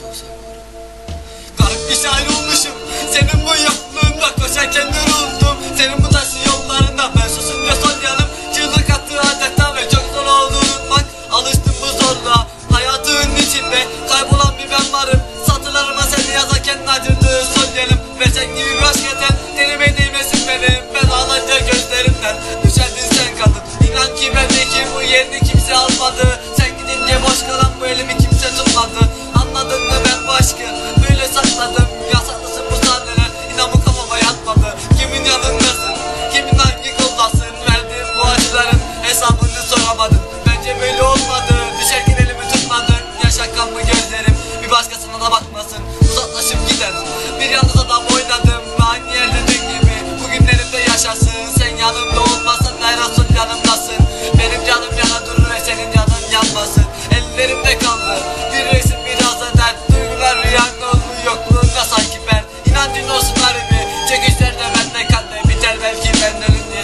çok seviyorum. Garip bir şey olmuşum. Senin bu yokluğunda koşarken yoruldum. Senin bu taşlı yollarında ben susun ve sol yanım. Çığlık attı adeta ve çok zor oldu unutmak. Alıştım bu zorla. Hayatın içinde kaybolan bir ben varım. Satılarıma seni yazarken acındığı sol yanım. Ve sen gibi bir aşk eden deli beni benim. Ben ağlanca gözlerimden.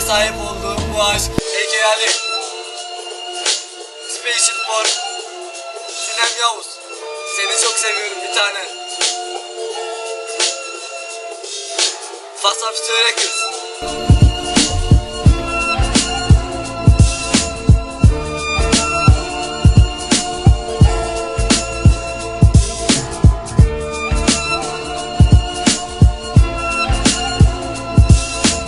Sahip olduğum bu aşk. Ege Ali. Spaceship Mor Sinem Yavuz. Seni çok seviyorum bir tane. Fasaf söyle kız